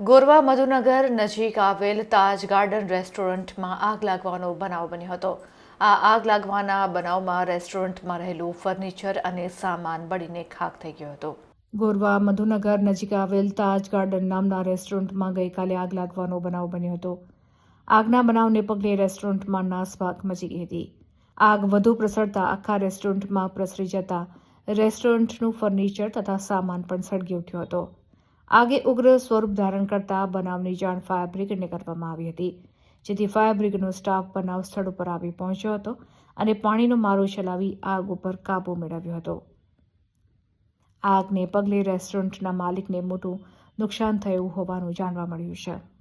ગોરવા મધુનગર નજીક આવેલ તાજ ગાર્ડન રેસ્ટોરન્ટમાં આગ લાગવાનો બનાવ બન્યો હતો. આ આગ લાગવાના બનાવમાં રેસ્ટોરન્ટમાં રહેલું ફર્નિચર અને સામાન બળીને ખાક થઈ ગયો હતો. ગોરવા મધુનગર નજીક આવેલ તાજ ગાર્ડન નામના રેસ્ટોરન્ટમાં ગઈકાલે આગ લાગવાનો બનાવ બન્યો હતો. આગના બનાવને પગલે રેસ્ટોરન્ટમાં નાસભાગ મચી ગઈ હતી. આગ વધુ પ્રસરતા આખા રેસ્ટોરન્ટમાં પ્રસરી જતા રેસ્ટોરન્ટનું ફર્નિચર તથા સામાન પણ સળગી ઉઠ્યો હતો. આગે ઉગ્ર સ્વરૂપ ધારણ કરતા બનાવની જાણ ફાયર બ્રિગેડને કરવામાં આવી હતી. જેથી ફાયર બ્રિગેડનો સ્ટાફ બનાવ સ્થળ ઉપર આવી પહોંચ્યો હતો અને પાણીનો મારો ચલાવી આગ ઉપર કાબૂ મેળવ્યો હતો. આગને પગલે રેસ્ટોરન્ટના માલિકને મોટું નુકસાન થયું હોવાનું જાણવા મળ્યું છે.